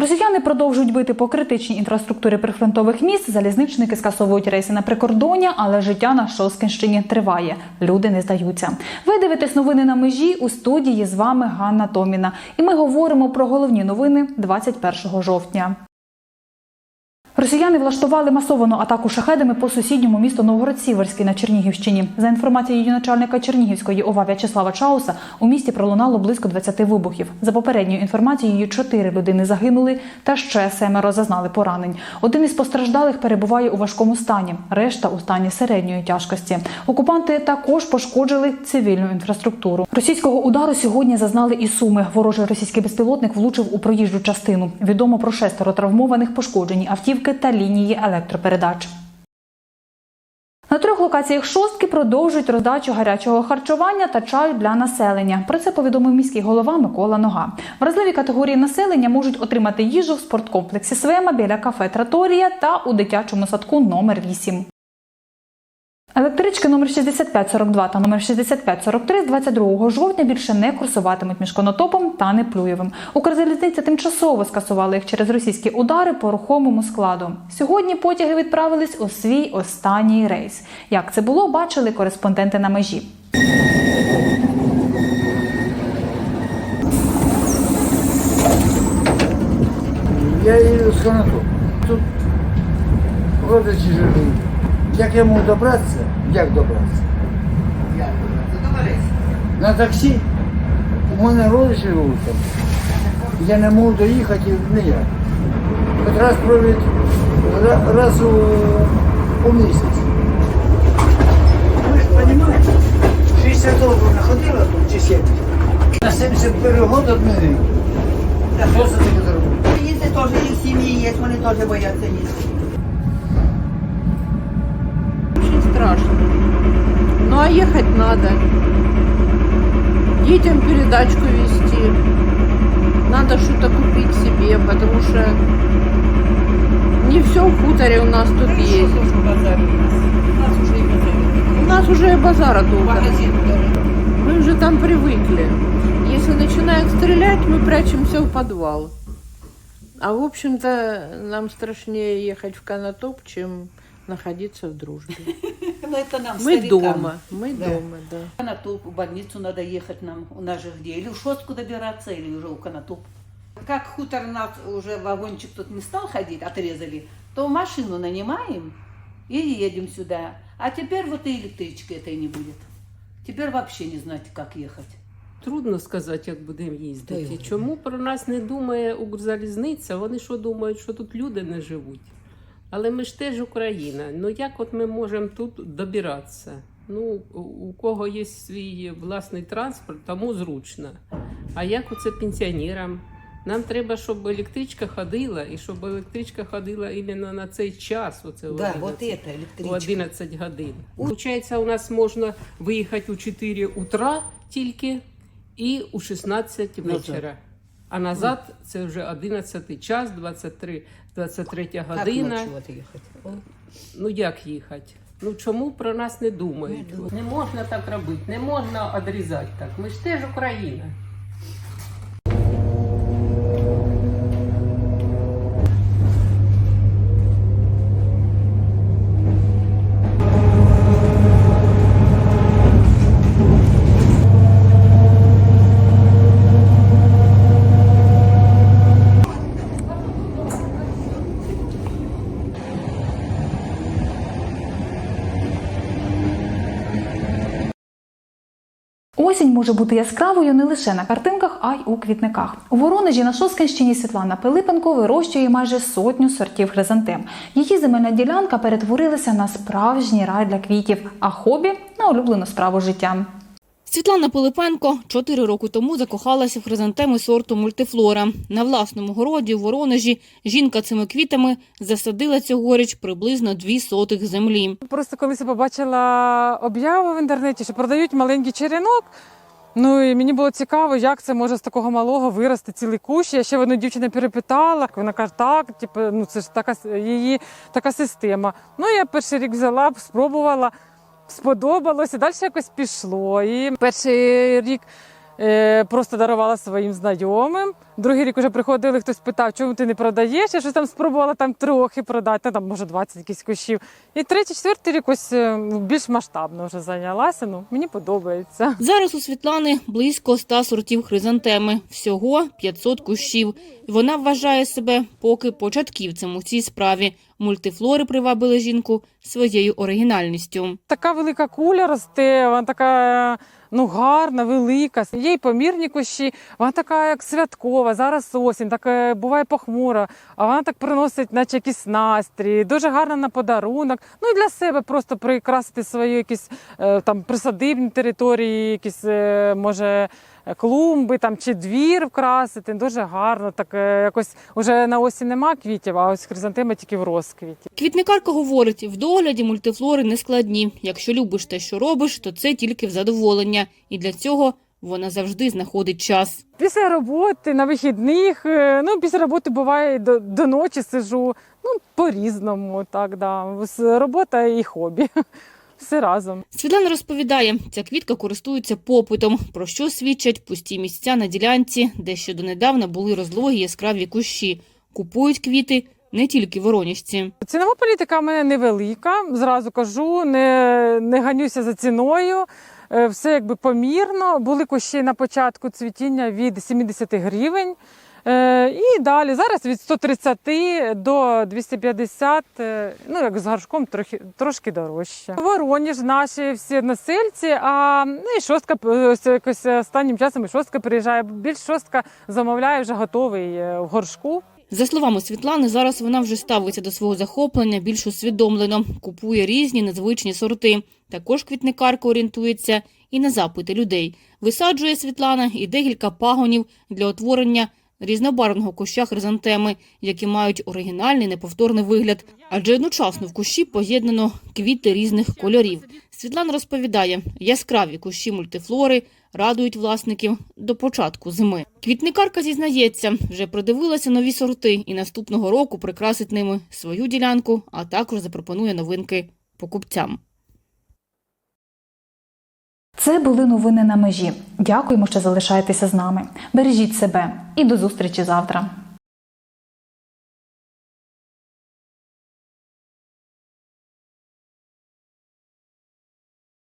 Росіяни продовжують бити по критичній інфраструктурі прифронтових міст. Залізничники скасовують рейси на прикордоння, але життя на шоскинщині триває. Люди не здаються. Ви дивитесь новини на межі у студії. З вами Ганна Томіна. І ми говоримо про головні новини 21 жовтня. Росіяни влаштували масовану атаку шахедами по сусідньому місту Новгород-Сіверський на Чернігівщині. За інформацією начальника Чернігівської ОВА В'ячеслава Чауса, у місті пролунало близько 20 вибухів. За попередньою інформацією, чотири людини загинули та ще семеро зазнали поранень. Один із постраждалих перебуває у важкому стані, решта у стані середньої тяжкості. Окупанти також пошкоджили цивільну інфраструктуру. Російського удару сьогодні зазнали і суми. Ворожий російський безпілотник влучив у проїжджу частину. Відомо про шестеро травмованих, пошкоджені автівки та лінії електропередач. На трьох локаціях шостки продовжують роздачу гарячого харчування та чаю для населення. Про це повідомив міський голова Микола Нога. Вразливі категорії населення можуть отримати їжу в спорткомплексі Свема біля кафе Траторія та у дитячому садку номер 8. Електрички номер 6542 та номер 6543 з 22 жовтня більше не курсуватимуть між Конотопом та Неплюєвим. Укрзалізниця тимчасово скасувала їх через російські удари по рухомому складу. Сьогодні потяги відправились у свій останній рейс. Як це було, бачили кореспонденти на межі. Я їду з Канату. Тут родичі живуть. Як я можу добратися? Як добратися? На таксі. У мене родичі живуть там. Я не можу доїхати ніяк. Хоч раз провід раз у, у місяць. Ви ж розумієте, 60 років находила тут чи 70. На 71 год одмінив. Що це таке зробити? Їсти теж і в сім'ї є, вони теж бояться їсти. Страшно. Ну а ехать надо. Детям передачку вести. Надо что-то купить себе, потому что не все в хуторе у нас тут есть. У нас уже и базара толком. Мы уже там привыкли. Если начинают стрелять, мы прячемся в подвал. А в общем-то нам страшнее ехать в Конотоп, чем находиться в дружбе. Ну, это нам, Мы старикам. дома, мы Да. дома, да. В Конотоп, в больницу надо ехать нам. У нас же где? Или в Шостку добираться, или уже у Конотоп. Как хутор нас уже вагончик тут не стал ходить, отрезали, то машину нанимаем и едем сюда. А теперь вот и электрички этой не будет. Теперь вообще не знаете, как ехать. Трудно сказати, як будемо їздити. Чому про нас не думає Укрзалізниця? Вони що думають, що тут люди не живуть. Але ми ж теж Україна. Ну як от ми можемо тут добиратися? Ну, у- кого є свій власний транспорт, тому зручно. А як оце пенсіонерам? Нам треба, щоб електричка ходила, і щоб електричка ходила іменно на цей час. Оце Да, 11 вот это у 11 годин. Получається, у нас можна виїхати у 4 утра тільки і у 16 вечора. А назад це вже 11 час, 23, 23 година. ночью ночувати їхати. О, Ну як їхати? Ну чому про нас не думають? Не можна так робити, не можна відрізати так. Ми ж теж Україна. Осінь може бути яскравою не лише на картинках, а й у квітниках. У Воронежі на Шоскинщині Світлана Пилипенко вирощує майже сотню сортів хризантем. Її земельна ділянка перетворилася на справжній рай для квітів, а хобі на улюблену справу життя. Світлана Пилипенко чотири роки тому закохалася в хризантеми сорту мультифлора. На власному городі у Воронежі жінка цими квітами засадила цьогоріч приблизно дві сотих землі. Просто колись побачила об'яву в інтернеті, що продають маленький черенок. Ну і мені було цікаво, як це може з такого малого вирости цілий кущ. Я ще в одну дівчину перепитала. Вона каже, так, типу, ну це ж така її така система. Ну я перший рік взяла, спробувала, сподобалося, далі якось пішло. І перший рік просто дарувала своїм знайомим. Другий рік вже приходили, хтось питав, чому ти не продаєш. Я щось там спробувала там трохи продати, ну, там може 20 якісь кущів. І третій, четвертий рік ось е, більш масштабно вже зайнялася. Ну мені подобається. Зараз у Світлани близько 100 сортів хризантеми, всього 500 кущів. Вона вважає себе поки початківцем у цій справі. Мультифлори привабили жінку своєю оригінальністю. Така велика куля росте, вона така ну гарна, велика. Є й помірні кущі, вона така як святкова. Зараз осінь, так е, буває похмура, а вона так приносить, наче якісь настрій. Дуже гарна на подарунок. Ну і для себе просто прикрасити свої якісь е, там присадибні території, якісь е, може. Клумби там чи двір вкрасити дуже гарно. Так е, якось уже на осінь нема квітів, а ось хризантема тільки в розквіті. Квітникарка говорить, в догляді мультифлори не складні. Якщо любиш те, що робиш, то це тільки в задоволення. І для цього вона завжди знаходить час. Після роботи на вихідних, е, ну після роботи буває до, до ночі сижу. Ну, по-різному, так, да. Робота і хобі. Все разом. Світлана розповідає, ця квітка користується попитом, про що свідчать пусті місця на ділянці, де ще донедавна були розлогі яскраві кущі. Купують квіти не тільки воронежці. Цінова політика в мене невелика, зразу кажу, не, не ганюся за ціною. Е, Все якби помірно. Були кущі на початку цвітіння від 70 гривень. Е, І далі зараз від 130 до 250, е, ну як з горшком трохи трошки дорожче. Вороніж наші всі односельці, а ну, і шостка ось якось останнім часом і шостка приїжджає. Більш шостка замовляє вже готовий е, в горшку. За словами Світлани, зараз вона вже ставиться до свого захоплення більш усвідомлено, купує різні незвичні сорти. Також квітникарка орієнтується і на запити людей. Висаджує Світлана і декілька пагонів для утворення різнобарвного куща хризантеми, які мають оригінальний неповторний вигляд, адже одночасно в кущі поєднано квіти різних кольорів. Світлана розповідає, яскраві кущі мультифлори радують власників до початку зими. Квітникарка зізнається, вже придивилася нові сорти і наступного року прикрасить ними свою ділянку, а також запропонує новинки покупцям. Це були новини на межі. Дякуємо, що залишаєтеся з нами. Бережіть себе і до зустрічі завтра.